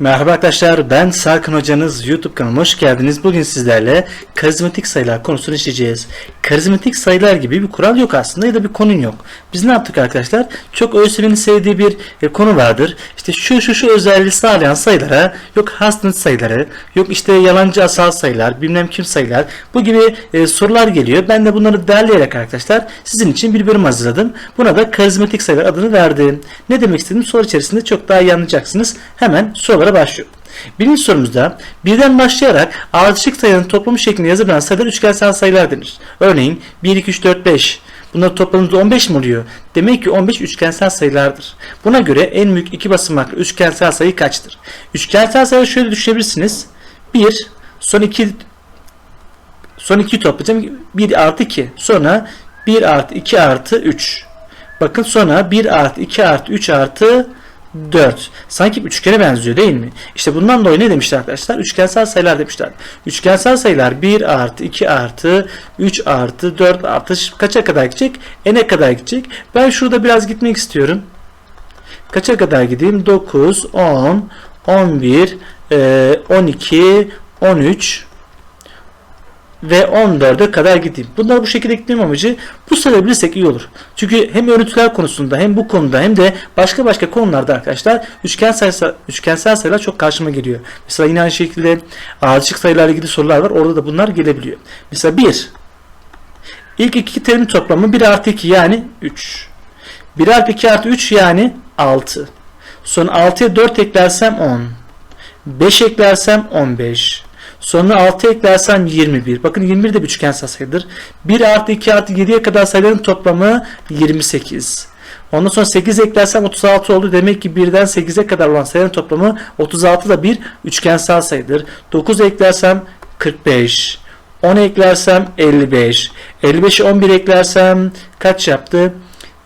Merhaba arkadaşlar ben Sarkın hocanız YouTube kanalıma hoş geldiniz. Bugün sizlerle karizmatik sayılar konusunu işleyeceğiz. Karizmatik sayılar gibi bir kural yok aslında ya da bir konun yok. Biz ne yaptık arkadaşlar? Çok ÖSYM'nin sevdiği bir e, konu vardır. İşte şu şu şu özelliği sağlayan sayılara yok hasnet sayıları yok işte yalancı asal sayılar bilmem kim sayılar bu gibi e, sorular geliyor. Ben de bunları derleyerek arkadaşlar sizin için bir bölüm hazırladım. Buna da karizmatik sayılar adını verdim. Ne demek istediğim soru içerisinde çok daha iyi anlayacaksınız. Hemen sorulara başlıyorum. Birinci sorumuzda birden başlayarak ardışık sayıların toplamı şeklinde yazılan sayılar üçgensel sayılar denir. Örneğin 1, 2, 3, 4, 5. Bunlar toplamında 15 mi oluyor? Demek ki 15 üçgensel sayılardır. Buna göre en büyük iki basamaklı üçgensel sayı kaçtır? Üçgensel sayı şöyle düşünebilirsiniz. 1, son 2 son 2 toplayacağım. 1 artı 2. Sonra 1 artı 2 artı 3. Bakın sonra 1 artı 2 artı 3 artı 4. Sanki bir üçgene benziyor değil mi? İşte bundan dolayı ne demişler arkadaşlar? Üçgensel sayılar demişler. Üçgensel sayılar 1 artı 2 artı 3 artı 4 artı kaça kadar gidecek? N'e kadar gidecek. Ben şurada biraz gitmek istiyorum. Kaça kadar gideyim? 9, 10, 11, e, 12, 13 ve 14'e kadar gideyim. Bunları bu şekilde gitmem amacı bu sayabilirsek iyi olur. Çünkü hem örüntüler konusunda hem bu konuda hem de başka başka konularda arkadaşlar üçgen sayısı, üçgensel sayılar çok karşıma geliyor. Mesela yine aynı şekilde ardışık sayılarla ilgili sorular var. Orada da bunlar gelebiliyor. Mesela 1. İlk iki terimin toplamı 1 artı 2 yani 3. 1 artı 2 artı 3 yani 6. Sonra 6'ya 4 eklersem 10. 5 eklersem 15. Sonra 6 eklersem 21. Bakın 21 de bir üçgensel sayıdır. 1 artı 2 artı 7'ye kadar sayıların toplamı 28. Ondan sonra 8 eklersem 36 oldu. Demek ki 1'den 8'e kadar olan sayıların toplamı 36 da bir üçgensel sayıdır. 9 eklersem 45. 10 eklersem 55. 55'i 11 eklersem kaç yaptı?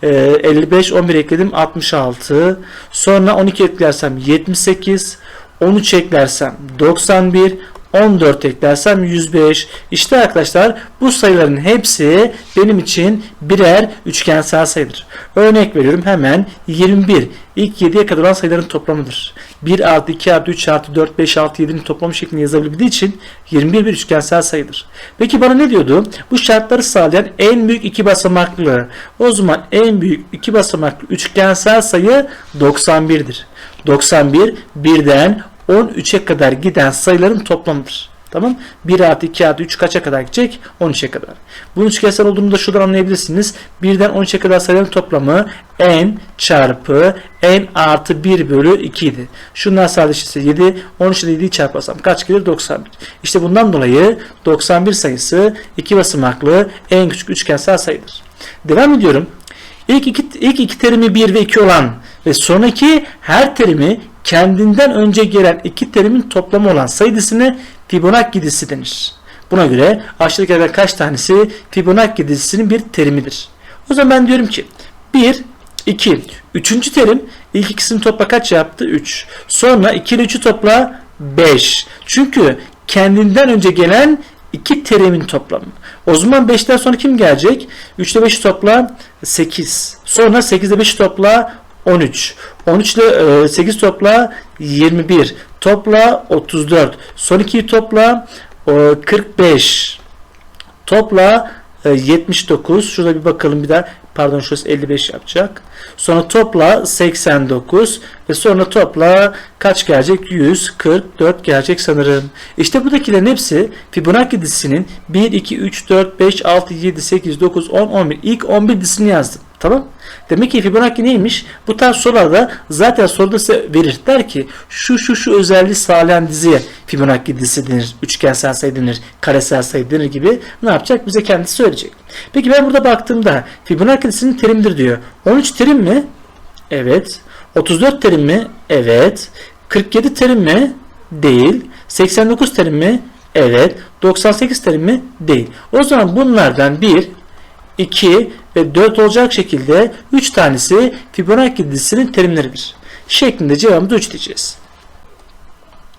Ee, 55 11 ekledim 66. Sonra 12 eklersem 78. 13 eklersem 91. 14 eklersem 105. İşte arkadaşlar bu sayıların hepsi benim için birer üçgensel sayıdır. Örnek veriyorum hemen 21 ilk 7'ye kadar olan sayıların toplamıdır. 1 artı 2 artı 3 artı 4 5 6 7'nin toplamı şeklinde yazabildiği için 21 bir üçgensel sayıdır. Peki bana ne diyordu? Bu şartları sağlayan en büyük iki basamaklı. O zaman en büyük iki basamaklı üçgensel sayı 91'dir. 91 birden 13'e kadar giden sayıların toplamıdır. Tamam. 1 artı 2 artı 3 kaça kadar gidecek? 13'e kadar. Bunun üçgensel olduğunu da şuradan anlayabilirsiniz. 1'den 13'e kadar sayıların toplamı n çarpı n artı 1 bölü 2 idi. Şunlar sadeleşirse 7. 13 ile 7'yi çarparsam kaç gelir? 91. İşte bundan dolayı 91 sayısı iki basamaklı en küçük üçgensel sayıdır. Devam ediyorum. İlk iki, ilk iki terimi 1 ve 2 olan ve sonraki her terimi kendinden önce gelen iki terimin toplamı olan sayı dizisine Fibonacci dizisi denir. Buna göre aşağıdakilerden kaç tanesi Fibonacci dizisinin bir terimidir? O zaman ben diyorum ki 1, 2, 3. terim ilk ikisini topla kaç yaptı? 3. Sonra 2 ile 3'ü topla 5. Çünkü kendinden önce gelen iki terimin toplamı. O zaman 5'ten sonra kim gelecek? 3 ile 5'i topla 8. Sonra 8 ile 5'i topla 13. 13 ile 8 topla 21. Topla 34. Son 2'yi topla 45. Topla 79. Şurada bir bakalım bir daha. Pardon şurası 55 yapacak. Sonra topla 89 ve sonra topla kaç gelecek? 144 gelecek sanırım. İşte buradakilerin hepsi Fibonacci dizisinin 1, 2, 3, 4, 5, 6, 7, 8, 9, 10, 11. İlk 11 dizisini yazdım. Tamam. Demek ki Fibonacci neymiş? Bu tarz sorularda zaten soruda size verir. Der ki şu şu şu özelliği sağlayan diziye Fibonacci dizisi denir. Üçgensel sayı denir. Karesel sayı denir gibi ne yapacak? Bize kendisi söyleyecek. Peki ben burada baktığımda Fibonacci dizisinin terimdir diyor. 13 terim mi? Evet. 34 terim mi? Evet. 47 terim mi? Değil. 89 terim mi? Evet. 98 terim mi? Değil. O zaman bunlardan 1, 2 ve 4 olacak şekilde 3 tanesi Fibonacci dizisinin terimleridir. Şeklinde cevabımızı 3 diyeceğiz.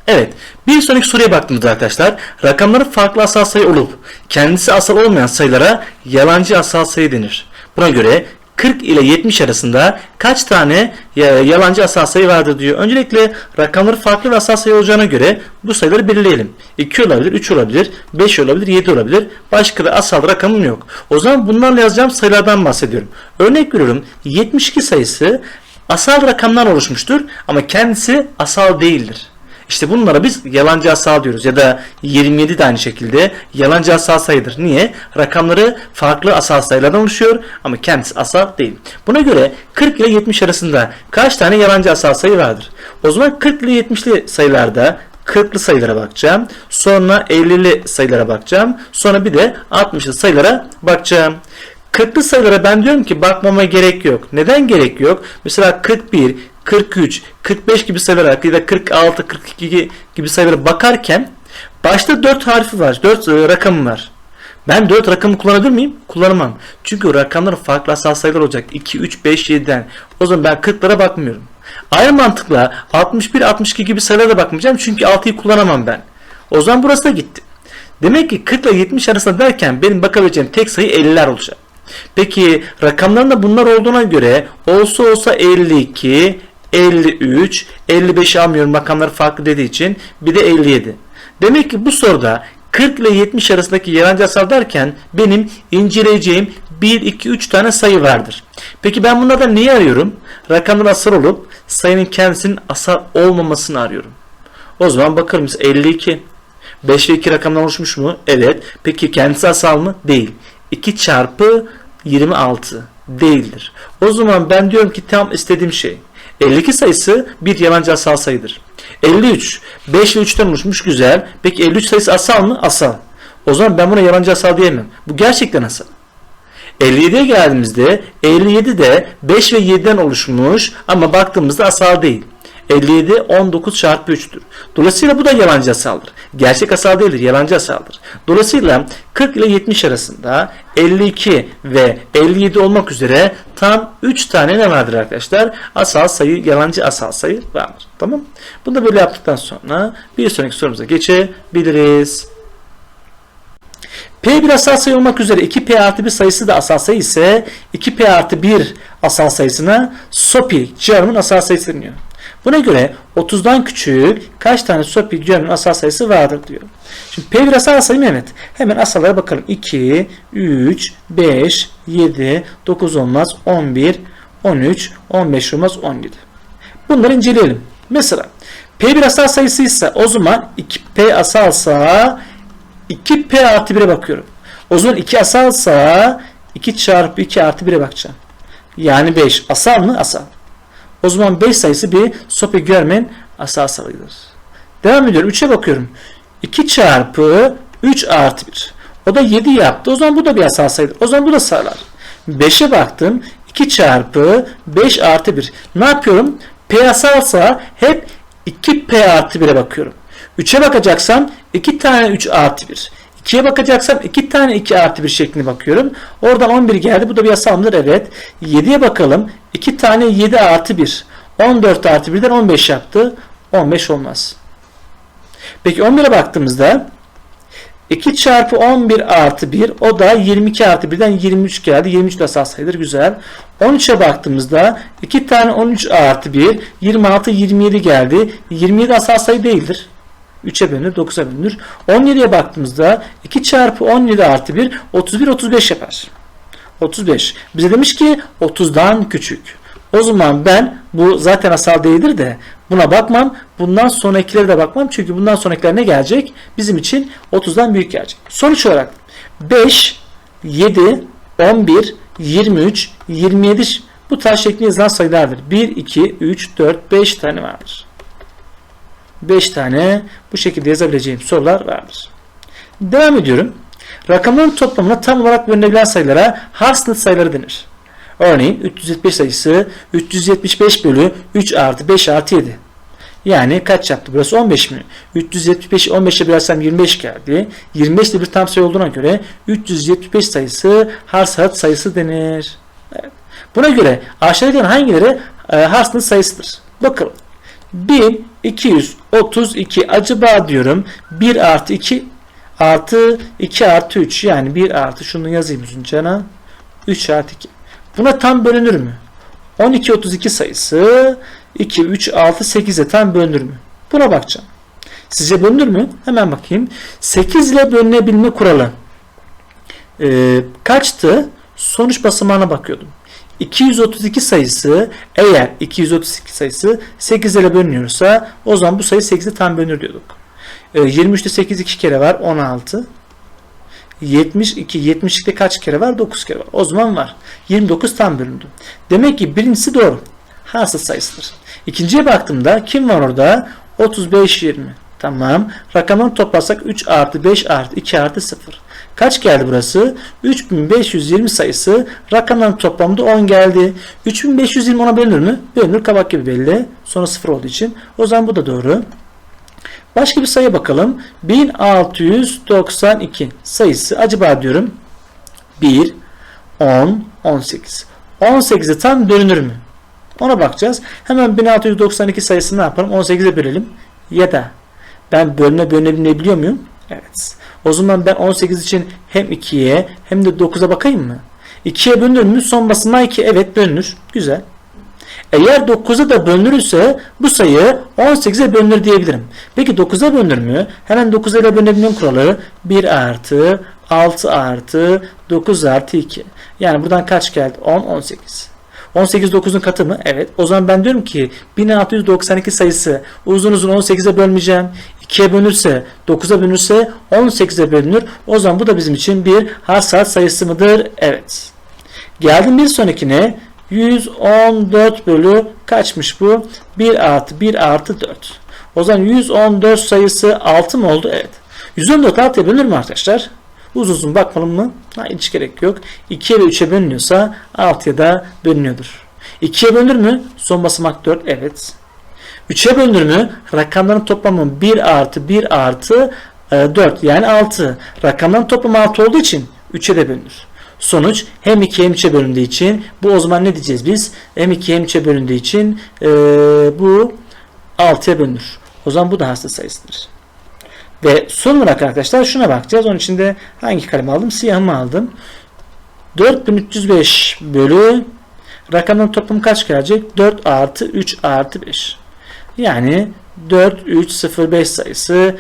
Evet. Bir sonraki soruya baktığımızda arkadaşlar rakamları farklı asal sayı olup kendisi asal olmayan sayılara yalancı asal sayı denir. Buna göre 40 ile 70 arasında kaç tane e, yalancı asal sayı vardır diyor. Öncelikle rakamları farklı ve asal sayı olacağına göre bu sayıları belirleyelim. 2 olabilir, 3 olabilir, 5 olabilir, 7 olabilir. Başka da asal rakamım yok. O zaman bunlarla yazacağım sayılardan bahsediyorum. Örnek veriyorum 72 sayısı asal rakamdan oluşmuştur ama kendisi asal değildir. İşte bunlara biz yalancı asal diyoruz ya da 27 de aynı şekilde yalancı asal sayıdır. Niye? Rakamları farklı asal sayılardan oluşuyor ama kendisi asal değil. Buna göre 40 ile 70 arasında kaç tane yalancı asal sayı vardır? O zaman 40 ile 70'li sayılarda 40'lı sayılara bakacağım. Sonra 50'li sayılara bakacağım. Sonra bir de 60'lı sayılara bakacağım. 40'lı sayılara ben diyorum ki bakmama gerek yok. Neden gerek yok? Mesela 41, 43, 45 gibi sayılara ya da 46, 42 gibi sayılara bakarken başta 4 harfi var. 4 rakamı var. Ben 4 rakamı kullanabilir miyim? Kullanamam. Çünkü rakamların farklı asal sayılar olacak. 2, 3, 5, 7'den. O zaman ben 40'lara bakmıyorum. Aynı mantıkla 61, 62 gibi sayılara da bakmayacağım. Çünkü 6'yı kullanamam ben. O zaman burası da gitti. Demek ki 40 ile 70 arasında derken benim bakabileceğim tek sayı 50'ler olacak. Peki rakamların da bunlar olduğuna göre olsa olsa 52, 53, 55'i almıyorum rakamları farklı dediği için bir de 57. Demek ki bu soruda 40 ile 70 arasındaki yalancı asal derken benim inceleyeceğim 1, 2, 3 tane sayı vardır. Peki ben bunlardan neyi arıyorum? Rakamların asal olup sayının kendisinin asal olmamasını arıyorum. O zaman bakalım 52. 5 ve 2 rakamdan oluşmuş mu? Evet. Peki kendisi asal mı? Değil. 2 çarpı 26 değildir. O zaman ben diyorum ki tam istediğim şey 52 sayısı bir yalancı asal sayıdır. 53 5 ve 3'ten oluşmuş güzel. Peki 53 sayısı asal mı? Asal. O zaman ben buna yalancı asal diyemem. Bu gerçekten asal. 57'ye geldiğimizde 57 de 5 ve 7'den oluşmuş ama baktığımızda asal değil. 57 19 çarpı 3'tür. Dolayısıyla bu da yalancı asaldır. Gerçek asal değildir, yalancı asaldır. Dolayısıyla 40 ile 70 arasında 52 ve 57 olmak üzere tam 3 tane ne vardır arkadaşlar? Asal sayı, yalancı asal sayı vardır. Tamam Bunu da böyle yaptıktan sonra bir sonraki sorumuza geçebiliriz. P bir asal sayı olmak üzere 2P artı 1 sayısı da asal sayı ise 2P artı 1 asal sayısına SOPI cevabının asal sayısı deniyor. Buna göre 30'dan küçük kaç tane SOPI cevabının asal sayısı vardır diyor. Şimdi P bir asal sayı mı? Evet. Hemen asallara bakalım. 2, 3, 5, 7, 9 olmaz, 11, 13, 15 olmaz, 17. Bunları inceleyelim. Mesela P bir asal sayısıysa o zaman 2P asalsa 2P artı 1'e bakıyorum. O zaman 2 asalsa 2 çarpı 2 artı 1'e bakacağım. Yani 5. Asal mı? Asal. O zaman 5 sayısı bir sopi görmeyen asal sayıdır. Devam ediyorum. 3'e bakıyorum. 2 çarpı 3 artı 1. O da 7 yaptı. O zaman bu da bir asal sayıdır. O zaman bu da sağlar. 5'e baktım. 2 çarpı 5 artı 1. Ne yapıyorum? P asalsa hep 2P artı 1'e bakıyorum. 3'e bakacaksam 2 tane 3 artı 1. 2'ye bakacaksam 2 tane 2 artı 1 şeklinde bakıyorum. Oradan 11 geldi. Bu da bir asamdır. Evet. 7'ye bakalım. 2 tane 7 artı 1. 14 artı 1'den 15 yaptı. 15 olmaz. Peki 11'e baktığımızda 2 çarpı 11 artı 1 o da 22 artı 1'den 23 geldi. 23 de asal sayıdır. Güzel. 13'e baktığımızda 2 tane 13 artı 1 26 27 geldi. 27 asal sayı değildir. 3'e bölünür 9'a bölünür. 17'ye baktığımızda 2 çarpı 17 artı 1 31 35 yapar. 35. Bize demiş ki 30'dan küçük. O zaman ben bu zaten asal değildir de buna bakmam. Bundan sonrakilere de bakmam. Çünkü bundan sonrakiler ne gelecek? Bizim için 30'dan büyük gelecek. Sonuç olarak 5, 7, 11, 23, 27 bu tarz şeklinde yazılan sayılardır. 1, 2, 3, 4, 5 tane vardır. 5 tane bu şekilde yazabileceğim sorular vardır. Devam ediyorum. Rakamların toplamına tam olarak bölünebilen sayılara Harsnett sayıları denir. Örneğin 375 sayısı 375 bölü 3 artı 5 artı 7. Yani kaç yaptı burası 15 mi? 375 15'e bölersem 25 geldi. 25 de bir tam sayı olduğuna göre 375 sayısı Harsnett sayısı denir. Evet. Buna göre aşağıdakilerin hangileri e, Harsnett sayısıdır? Bakalım. 1232 acaba diyorum 1 artı 2 artı 2 artı 3 yani 1 artı şunu yazayım cana 3 artı 2 Buna tam bölünür mü? 12 32 sayısı 2 3 6 8'e tam bölünür mü? Buna bakacağım. Sizce bölünür mü? Hemen bakayım. 8 ile bölünebilme kuralı ee, kaçtı? Sonuç basamağına bakıyordum. 232 sayısı eğer 232 sayısı 8 ile bölünüyorsa o zaman bu sayı 8'e tam bölünür diyorduk. Ee, 23'te 8 iki kere var 16. 72 72'de kaç kere var? 9 kere var. O zaman var. 29 tam bölündü. Demek ki birincisi doğru. Hasıl sayısıdır. İkinciye baktığımda kim var orada? 35 20. Tamam. Rakamları toplasak 3 artı 5 artı 2 artı 0. Kaç geldi burası? 3520 sayısı rakamların toplamında 10 geldi. 3520 ona bölünür mü? Bölünür kabak gibi belli. Sonra 0 olduğu için. O zaman bu da doğru. Başka bir sayı bakalım. 1692 sayısı acaba diyorum 1, 10, 18. 18'e tam bölünür mü? Ona bakacağız. Hemen 1692 sayısını ne yapalım? 18'e bölelim. Ya da ben bölme bölünebiliyor muyum? Evet. O zaman ben 18 için hem 2'ye hem de 9'a bakayım mı? 2'ye bölünür mü? Son basamağı 2. Evet bölünür. Güzel. Eğer 9'a da bölünürse bu sayı 18'e bölünür diyebilirim. Peki 9'a bölünür mü? Hemen 9 ile bölünebilmenin kuralı 1 artı 6 artı 9 artı 2. Yani buradan kaç geldi? 10, 18. 18 9'un katı mı? Evet. O zaman ben diyorum ki 1692 sayısı uzun uzun 18'e bölmeyeceğim. 2'ye bölünürse 9'a bölünürse 18'e bölünür. O zaman bu da bizim için bir hasat sayısı mıdır? Evet. Geldim bir sonrakine 114 bölü kaçmış bu? 1 artı 1 artı 4. O zaman 114 sayısı 6 mı oldu? Evet. 114 6'ya bölünür mü arkadaşlar? Uzun uzun bakmalım mı? Ha, hiç gerek yok. 2'ye ve 3'e bölünüyorsa 6'ya da bölünüyordur. 2'ye bölünür mü? Son basamak 4. Evet. 3'e bölünür mü? Rakamların toplamı 1 artı 1 artı 4 yani 6. Rakamların toplamı 6 olduğu için 3'e de bölünür. Sonuç hem 2 hem 3'e bölündüğü için bu o zaman ne diyeceğiz biz? Hem 2 hem 3'e bölündüğü için e, bu 6'ya bölünür. O zaman bu da hasta sayısıdır. Ve son olarak arkadaşlar şuna bakacağız. Onun için de hangi kalemi aldım? Siyahımı aldım. 4305 bölü rakamın toplamı kaç gelecek? 4 artı 3 artı 5. Yani 4, 3, 0, 5 sayısı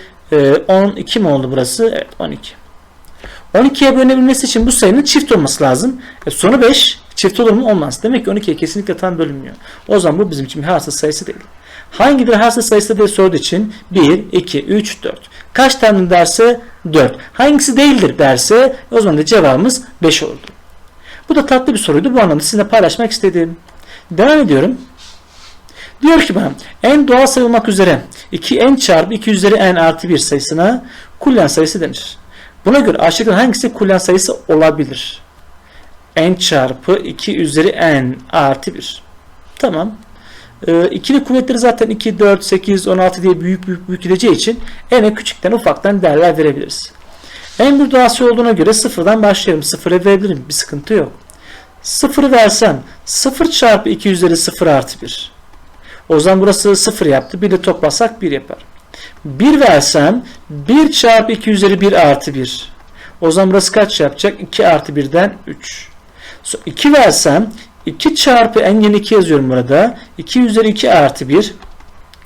12 mi oldu burası? Evet 12. 12'ye bölünebilmesi için bu sayının çift olması lazım. E sonu 5. Çift olur mu? Olmaz. Demek ki 12'ye kesinlikle tam bölünmüyor. O zaman bu bizim için bir hasıl sayısı değil. Hangileri hasıl sayısı diye sorduğu için 1, 2, 3, 4. Kaç tane derse 4. Hangisi değildir derse o zaman da cevabımız 5 oldu. Bu da tatlı bir soruydu. Bu anlamda sizinle paylaşmak istedim. Devam ediyorum. Diyor ki bana en doğal sayılmak üzere 2n çarpı 2 üzeri n artı 1 sayısına kullan sayısı denir. Buna göre aşağıdan hangisi kullan sayısı olabilir? n çarpı 2 üzeri n artı 1. Tamam. Ee, ikili kuvvetleri zaten 2, 4, 8, 16 diye büyük büyük büyük gideceği için n'e küçükten ufaktan değerler verebiliriz. En bir doğası olduğuna göre sıfırdan başlayalım. Sıfıra verebilirim. Bir sıkıntı yok. Sıfırı versem 0 çarpı 2 üzeri 0 artı 1. O zaman burası 0 yaptı. Bir de toplasak 1 yapar. 1 versem 1 çarpı 2 üzeri 1 artı 1. O zaman burası kaç yapacak? 2 artı 1'den 3. 2 versem 2 çarpı en yeni 2 yazıyorum burada. 2 üzeri 2 artı 1.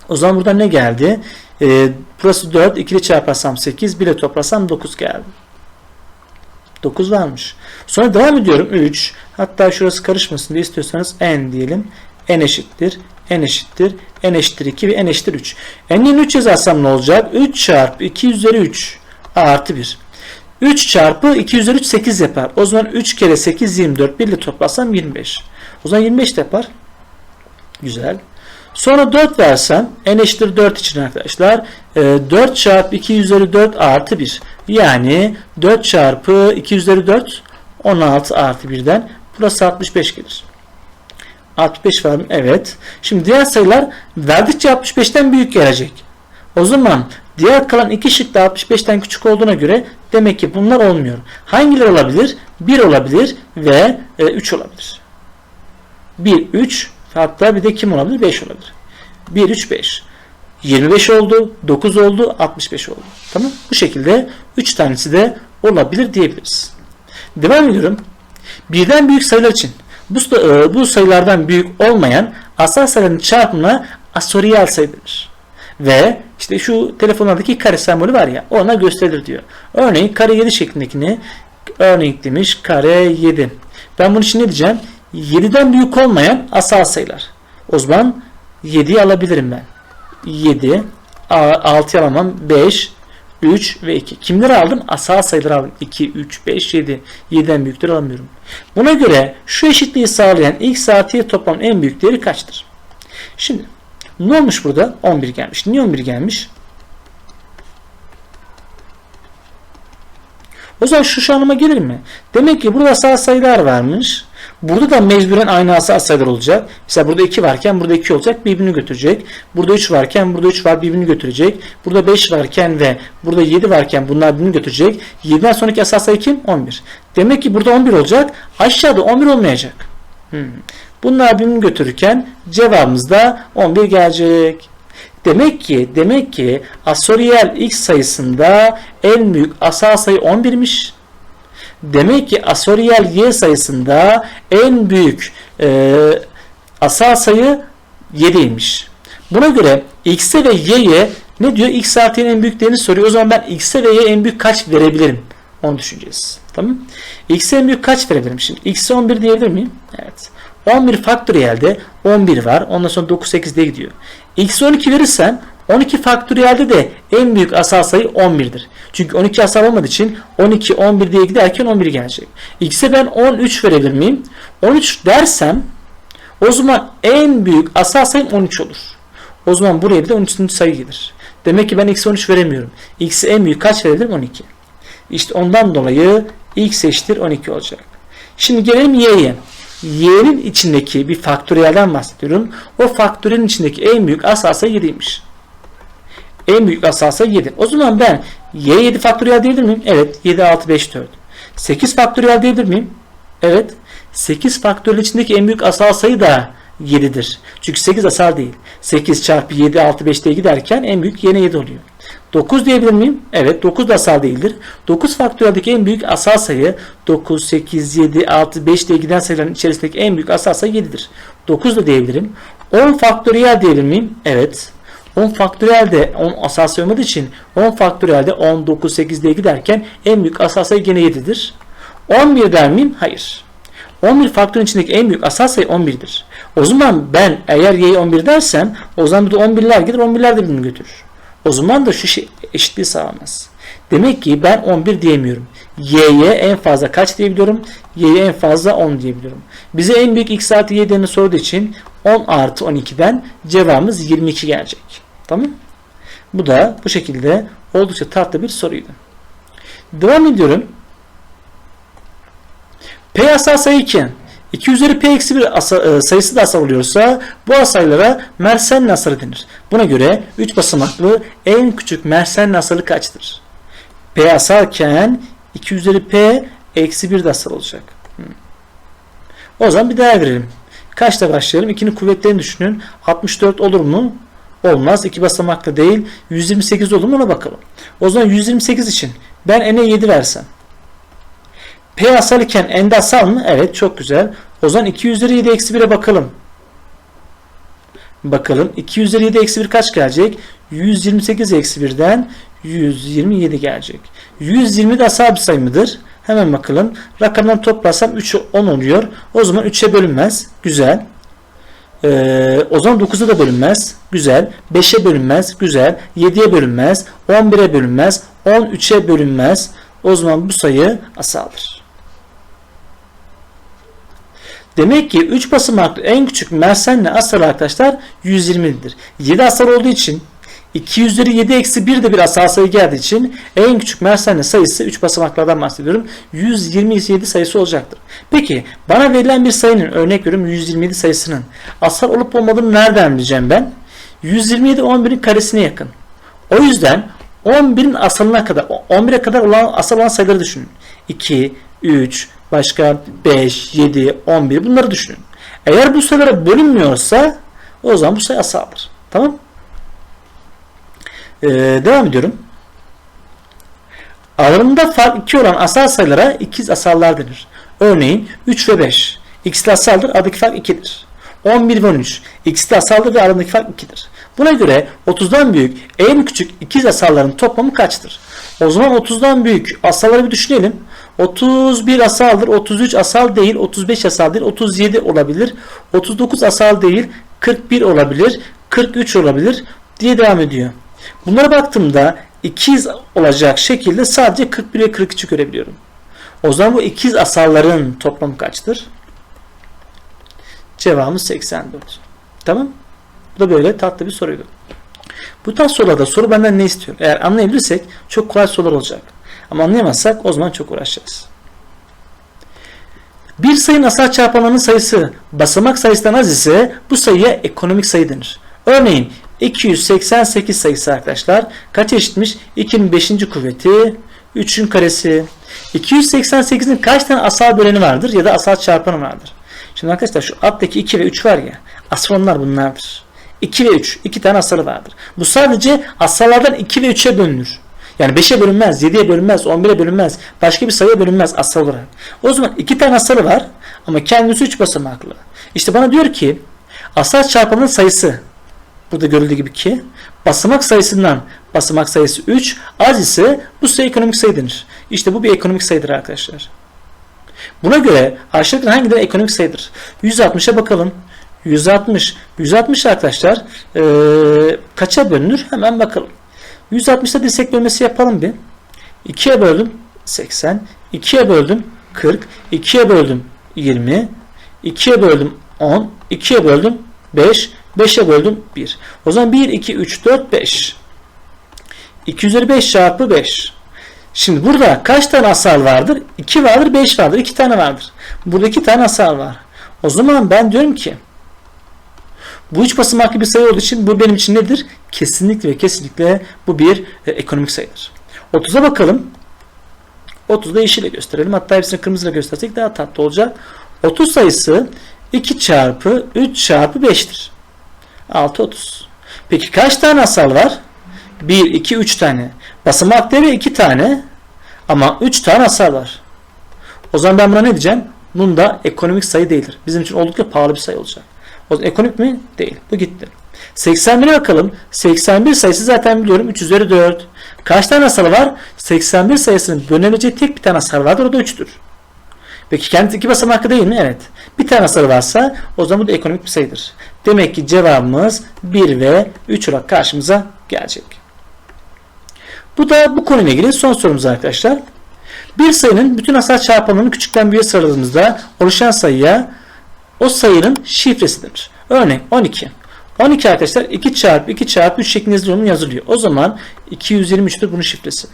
O zaman burada ne geldi? Ee, burası 4. 2 ile çarparsam 8. 1 ile toplasam 9 geldi. 9 varmış. Sonra devam ediyorum. 3. Hatta şurası karışmasın diye istiyorsanız n diyelim. n eşittir. n eşittir. n eşittir 2 ve n eşittir 3. n'in 3 yazarsam ne olacak? 3 çarpı 2 üzeri 3 artı 1. 3 çarpı 2 üzeri 3 8 yapar. O zaman 3 kere 8 24. 1 ile toplasam 25. O zaman 25 de yapar. Güzel. Sonra 4 versem n eşittir 4 için arkadaşlar 4 çarpı 2 üzeri 4 artı 1. Yani 4 çarpı 2 üzeri 4 16 artı 1'den burası 65 gelir. 65 var mı? Evet. Şimdi diğer sayılar verdikçe 65'ten büyük gelecek. O zaman diğer kalan iki şık da 65'ten küçük olduğuna göre demek ki bunlar olmuyor. Hangileri olabilir? 1 olabilir ve 3 olabilir. 1, 3 hatta bir de kim olabilir? 5 olabilir. 1, 3, 5. 25 oldu, 9 oldu, 65 oldu. Tamam. Bu şekilde 3 tanesi de olabilir diyebiliriz. Devam ediyorum. Birden büyük sayılar için Bu, e, bu sayılardan büyük olmayan asal sayıların çarpımına asoriyel sayı denir. Ve işte şu telefonlardaki kare sembolü var ya ona gösterilir diyor. Örneğin kare 7 şeklindekini örnek demiş kare 7. Ben bunun için ne diyeceğim? 7'den büyük olmayan asal sayılar. O zaman 7'yi alabilirim ben. 7, 6 alamam, 5, 3 ve 2. Kimleri aldım? Asal sayıları aldım. 2, 3, 5, 7. 7'den büyükleri alamıyorum. Buna göre şu eşitliği sağlayan x artı y toplamın en büyük değeri kaçtır? Şimdi ne olmuş burada? 11 gelmiş. Niye 11 gelmiş? O zaman şu anlama gelir mi? Demek ki burada asal sayılar varmış. Burada da mecburen aynı asal sayılar olacak. Mesela burada 2 varken burada 2 olacak birbirini götürecek. Burada 3 varken burada 3 var birbirini götürecek. Burada 5 varken ve burada 7 varken bunlar birbirini götürecek. 7'den sonraki asal sayı kim? 11. Demek ki burada 11 olacak. Aşağıda 11 olmayacak. Hmm. Bunlar birbirini götürürken cevabımız da 11 gelecek. Demek ki demek ki asoriyel x sayısında en büyük asal sayı 11'miş. Demek ki asoriyel y sayısında en büyük e, asal sayı 7'ymiş. Buna göre x'e ve y'ye ne diyor? x artı en büyük değerini soruyor. O zaman ben x'e ve y'ye en büyük kaç verebilirim? Onu düşüneceğiz. Tamam X'e en büyük kaç verebilirim? Şimdi x'e 11 diyebilir miyim? Evet. 11 faktöriyelde 11 var. Ondan sonra 9 8 diye gidiyor. X'e 12 verirsen 12 faktöriyelde de en büyük asal sayı 11'dir. Çünkü 12 asal olmadığı için 12 11 diye giderken 11 gelecek. X'e ben 13 verebilir miyim? 13 dersem o zaman en büyük asal sayım 13 olur. O zaman buraya bir de 13. sayı gelir. Demek ki ben x'e 13 veremiyorum. X'e en büyük kaç verebilirim? 12. İşte ondan dolayı x eşittir 12 olacak. Şimdi gelelim y'ye. Y'nin içindeki bir faktöriyelden bahsediyorum. O faktöriyelin içindeki en büyük asal sayı 7'ymiş. En büyük asal sayı 7. O zaman ben y 7 faktöriyel diyebilir miyim? Evet. 7, 6, 5, 4. 8 faktöriyel diyebilir miyim? Evet. 8 faktöriyel içindeki en büyük asal sayı da 7'dir. Çünkü 8 asal değil. 8 çarpı 7, 6, 5 diye giderken en büyük yine 7 oluyor. 9 diyebilir miyim? Evet 9 da asal değildir. 9 faktöriyeldeki en büyük asal sayı 9, 8, 7, 6, 5 diye giden sayıların içerisindeki en büyük asal sayı 7'dir. 9 da diyebilirim. 10 faktöriyel diyebilir miyim? Evet. 10 faktöriyel de 10 asal sayı olmadığı için 10 faktöriyel de 10, 9, 8 diye giderken en büyük asal sayı gene 7'dir. 11 der miyim? Hayır. 11 faktörün içindeki en büyük asal sayı 11'dir. O zaman ben eğer y'yi 11 dersem o zaman burada 11'ler gelir 11'ler de birbirini götürür. O zaman da şu şey, eşitliği sağlamaz. Demek ki ben 11 diyemiyorum. Y'ye en fazla kaç diyebiliyorum? Y'ye en fazla 10 diyebiliyorum. Bize en büyük x artı y değerini sorduğu için 10 artı 12'den cevabımız 22 gelecek. Tamam Bu da bu şekilde oldukça tatlı bir soruydu. Devam ediyorum. P asal sayı iken 2 üzeri p eksi 1 asa, e, sayısı da asal oluyorsa bu asaylara Mersenli asalı denir. Buna göre 3 basamaklı en küçük Mersenli asalı kaçtır? P asalken 2 üzeri p eksi 1 de asal olacak. Hmm. O zaman bir daha verelim. Kaçta başlayalım? 2'nin kuvvetlerini düşünün. 64 olur mu? Olmaz. 2 basamaklı değil. 128 olur mu? Ona bakalım. O zaman 128 için ben n'e 7 versem P asal iken n'de asal mı? Evet çok güzel. O zaman 2 üzeri 7 eksi 1'e bakalım. Bakalım 2 üzeri 7 eksi 1 kaç gelecek? 128 eksi 1'den 127 gelecek. 120 de asal bir sayı mıdır? Hemen bakalım. Rakamdan toplasam 3 10 oluyor. O zaman 3'e bölünmez. Güzel. Ee, o zaman 9'a da bölünmez. Güzel. 5'e bölünmez. Güzel. 7'ye bölünmez. 11'e bölünmez. 13'e bölünmez. O zaman bu sayı asaldır. Demek ki 3 basamaklı en küçük Mersen'le asal arkadaşlar 120'dir. 7 asal olduğu için 2 üzeri 7 eksi 1 de bir asal sayı geldiği için en küçük Mersen'le sayısı 3 basamaklardan bahsediyorum. 127 sayısı olacaktır. Peki bana verilen bir sayının örnek veriyorum 127 sayısının asal olup olmadığını nereden bileceğim ben? 127 11'in karesine yakın. O yüzden 11'in asalına kadar 11'e kadar olan asal olan sayıları düşünün. 2, 3, başka 5, 7, 11 bunları düşünün. Eğer bu sayılara bölünmüyorsa o zaman bu sayı asaldır. Tamam ee, devam ediyorum. Aralarında fark 2 olan asal sayılara ikiz asallar denir. Örneğin 3 ve 5. X'li asaldır. Aradaki fark 2'dir. 11 ve 13. X'li asaldır ve aradaki fark 2'dir. Buna göre 30'dan büyük en küçük ikiz asalların toplamı kaçtır? O zaman 30'dan büyük asalları bir düşünelim. 31 asaldır, 33 asal değil, 35 asal değil, 37 olabilir, 39 asal değil, 41 olabilir, 43 olabilir diye devam ediyor. Bunlara baktığımda ikiz olacak şekilde sadece 41 ve 43'ü görebiliyorum. O zaman bu ikiz asalların toplamı kaçtır? Cevabımız 84. Tamam. Bu da böyle tatlı bir soruydu. Bu tarz sorularda soru benden ne istiyor? Eğer anlayabilirsek çok kolay sorular olacak. Ama anlayamazsak o zaman çok uğraşacağız. Bir sayının asal çarpanlarının sayısı basamak sayısından az ise bu sayıya ekonomik sayı denir. Örneğin 288 sayısı arkadaşlar kaç eşitmiş? 2'nin 5. kuvveti 3'ün karesi. 288'in kaç tane asal böleni vardır ya da asal çarpanı vardır? Şimdi arkadaşlar şu alttaki 2 ve 3 var ya asal onlar bunlardır. 2 ve 3. 2 tane asalı vardır. Bu sadece asallardan 2 ve 3'e bölünür. Yani 5'e bölünmez, 7'ye bölünmez, 11'e bölünmez. Başka bir sayıya bölünmez asal olarak. O zaman 2 tane asalı var ama kendisi 3 basamaklı. İşte bana diyor ki asal çarpanının sayısı burada görüldüğü gibi 2. Basamak sayısından basamak sayısı 3. Az ise bu sayı ekonomik sayı denir. İşte bu bir ekonomik sayıdır arkadaşlar. Buna göre aşağıdaki hangileri ekonomik sayıdır? 160'a bakalım. 160. 160 arkadaşlar ee, kaça bölünür? Hemen bakalım. 160'da dirsek bölmesi yapalım bir. 2'ye böldüm 80. 2'ye böldüm 40. 2'ye böldüm 20. 2'ye böldüm 10. 2'ye böldüm 5. 5'e böldüm 1. O zaman 1, 2, 3, 4, 5. 2 üzeri 5 çarpı 5. Şimdi burada kaç tane asal vardır? 2 vardır, 5 vardır. 2 tane vardır. Burada 2 tane asal var. O zaman ben diyorum ki bu üç basamaklı bir sayı olduğu için bu benim için nedir? Kesinlikle ve kesinlikle bu bir e, ekonomik sayıdır. 30'a bakalım. 30'da yeşile gösterelim. Hatta hepsini kırmızıyla göstersek daha tatlı olacak. 30 sayısı 2 çarpı 3 çarpı 5'tir. 6 30. Peki kaç tane asal var? 1, 2, 3 tane. Basamak değeri 2 tane. Ama 3 tane asal var. O zaman ben buna ne diyeceğim? Bunun da ekonomik sayı değildir. Bizim için oldukça pahalı bir sayı olacak. O zaman ekonomik mi? Değil. Bu gitti. 81'e bakalım. 81 sayısı zaten biliyorum. 3 üzeri 4. Kaç tane asal var? 81 sayısının bölünebileceği tek bir tane asal vardır. O da 3'tür. Peki kendisi iki basamaklı değil mi? Evet. Bir tane asal varsa o zaman bu da ekonomik bir sayıdır. Demek ki cevabımız 1 ve 3 olarak karşımıza gelecek. Bu da bu konuyla ilgili son sorumuz arkadaşlar. Bir sayının bütün asal çarpanlarını küçükten büyüğe sıraladığımızda oluşan sayıya o sayının şifresidir. Örneğin 12. 12 arkadaşlar 2 çarpı 2 çarpı 3 şeklinde yazılıyor. O zaman 223'tür bunun şifresi.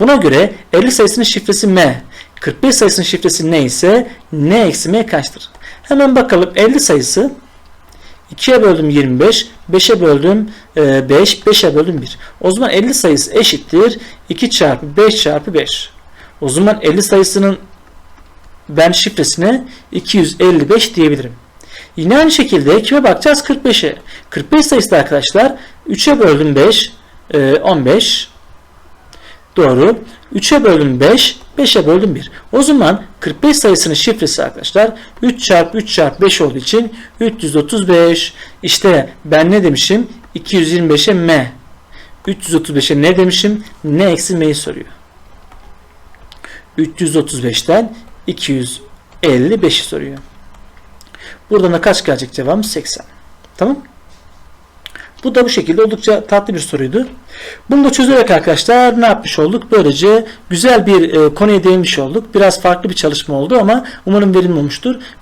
Buna göre 50 sayısının şifresi M. 45 sayısının şifresi ne ise N eksi M kaçtır? Hemen bakalım 50 sayısı 2'ye böldüm 25, 5'e böldüm 5, 5'e böldüm 1. O zaman 50 sayısı eşittir 2 çarpı 5 çarpı 5. O zaman 50 sayısının ben şifresine 255 diyebilirim. Yine aynı şekilde kime bakacağız? 45'e. 45 sayısı da arkadaşlar 3'e böldüm 5, 15. Doğru. 3'e böldüm 5, 5'e böldüm 1. O zaman 45 sayısının şifresi arkadaşlar 3 çarpı 3 çarpı 5 olduğu için 335. İşte ben ne demişim? 225'e m. 335'e ne demişim? Ne eksi m'yi soruyor. 335'ten 255'i soruyor. Buradan da kaç gelecek cevabımız 80. Tamam. Bu da bu şekilde oldukça tatlı bir soruydu. Bunu da çözerek arkadaşlar ne yapmış olduk? Böylece güzel bir e, konuya değinmiş olduk. Biraz farklı bir çalışma oldu ama umarım verimli.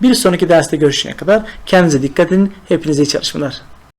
Bir sonraki derste görüşene kadar kendinize dikkat edin. Hepinize iyi çalışmalar.